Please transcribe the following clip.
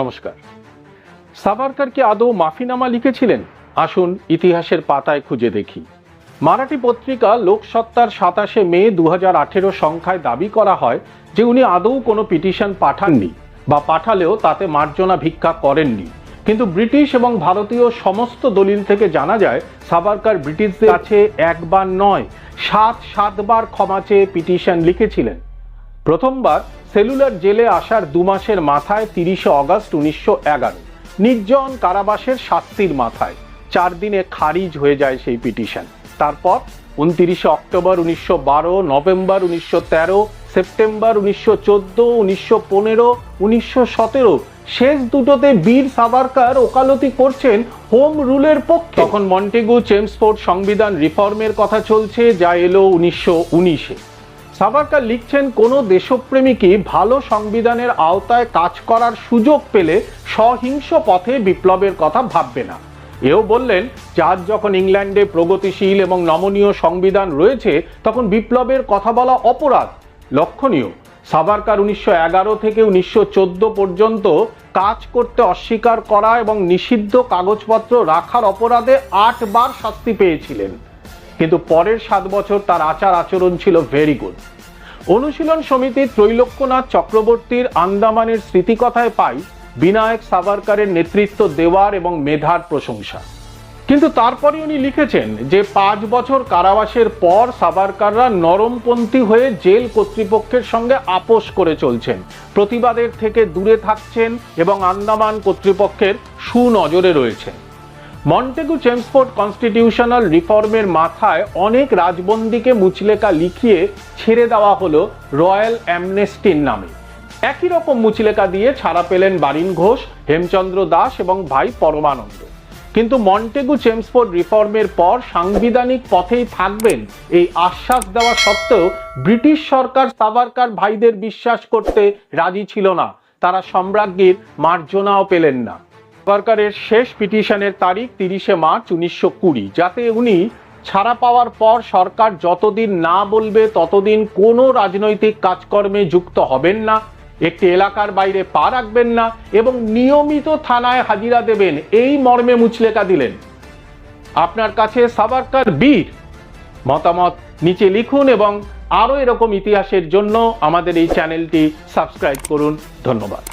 নমস্কার। সাভারকার কি আদৌ মাফিনামা লিখেছিলেন? আসুন ইতিহাসের পাতায় খুঁজে দেখি। মারাঠি পত্রিকা লোকসত্তার সাতাশে মে দু হাজার আঠেরো সংখ্যায় দাবি করা হয় যে উনি আদৌ কোনো পিটিশন পাঠাননি বা পাঠালেও তাতে মার্জনা ভিক্ষা করেননি। কিন্তু ব্রিটিশ এবং ভারতীয় সমস্ত দলিল থেকে জানা যায়, সাভারকার ব্রিটিশদের কাছে একবার নয়, সাত সাতবার ক্ষমা চেয়ে পিটিশন লিখেছিলেন। প্রথমবার সেলুলার জেলে আসার দু মাসের মাথায় তিরিশে অগস্ট উনিশশো এগারো। নির্জন কারাবাসের শাস্তির মাথায়। চার দিনে খারিজ হয়ে যায় সেই পিটিশন। তারপর উনতিরিশে অক্টোবর উনিশশো বারো, নভেম্বর উনিশশো তেরো, সেপ্টেম্বর উনিশশো চোদ্দ, উনিশশো পনেরো, উনিশশো সতেরো শেষ দুটোতে বীর সাভারকার ওকালতি করছেন হোম রুলের পক্ষে। তখন মন্টেগু চেমসফোর্ড সংবিধান রিফর্মের কথা চলছে, যা এলো উনিশশো উনিশে। সাভারকার লিখছেন, কোনো দেশপ্রেমিকই ভালো সংবিধানের আওতায় কাজ করার সুযোগ পেলে সহিংস পথে বিপ্লবের কথা ভাববে না। এও বললেন যার যখন ইংল্যান্ডে প্রগতিশীল এবং নমনীয় সংবিধান রয়েছে, তখন বিপ্লবের কথা বলা অপরাধ। লক্ষণীয়, সাভারকার উনিশশো এগারো থেকে উনিশশো চোদ্দ পর্যন্ত কাজ করতে অস্বীকার করা এবং নিষিদ্ধ কাগজপত্র রাখার অপরাধে আটবার শাস্তি পেয়েছিলেন। কিন্তু পরের সাত বছর তার আচার আচরণ ছিল ভেরি গুড অনুশীলন সমিতি ত্রৈলোক্যনাথ চক্রবর্তীর আন্দামানের স্মৃতিকথায় পাই বিনায়ক সাভারকারের নেতৃত্ব দেওয়ার এবং মেধার প্রশংসা। কিন্তু তারপরে উনি লিখেছেন যে পাঁচ বছর কারাবাসের পর সাভারকাররা নরমপন্থী হয়ে জেল কর্তৃপক্ষের সঙ্গে আপোষ করে চলছেন। প্রতিবাদের থেকে দূরে থাকছেন এবং আন্দামান কর্তৃপক্ষের সুনজরে রয়েছেন। মন্টেগু চেমসফোর্ড কনস্টিটিউশনাল রিফর্মের মাথায় অনেক রাজবন্দীকে মুচলেকা লিখিয়ে ছেড়ে দেওয়া হলো রয়্যাল অ্যামনেস্টির নামে। একই রকম মুচলেকা দিয়ে ছাড়া পেলেন বারিন ঘোষ, হেমচন্দ্র দাস এবং ভাই পরমানন্দ। কিন্তু মন্টেগু চেমসফোর্ড রিফর্মের পর সাংবিধানিক পথেই থাকবেন এই আশ্বাস দেওয়া সত্ত্বেও ব্রিটিশ সরকার সাভারকার ভাইদের বিশ্বাস করতে রাজি ছিল না। তারা সম্রাজ্ঞীর মার্জনাও পেলেন না। সরকারের শেষ পিটিশনের তারিখ তিরিশে মার্চ উনিশশো কুড়ি, যাতে উনি ছাড়া পাওয়ার পর সরকার যতদিন না বলবে ততদিন কোনো রাজনৈতিক কাজকর্মে যুক্ত হবেন না, একটি এলাকার বাইরে পা রাখবেন না এবং নিয়মিত থানায় হাজিরা দেবেন, এই মর্মে মুচলেকা দিলেন। আপনার কাছে সাভারকার বীর মতামত নিচে লিখুন এবং আরও এরকম ইতিহাসের জন্য আমাদের এই চ্যানেলটি সাবস্ক্রাইব করুন। ধন্যবাদ।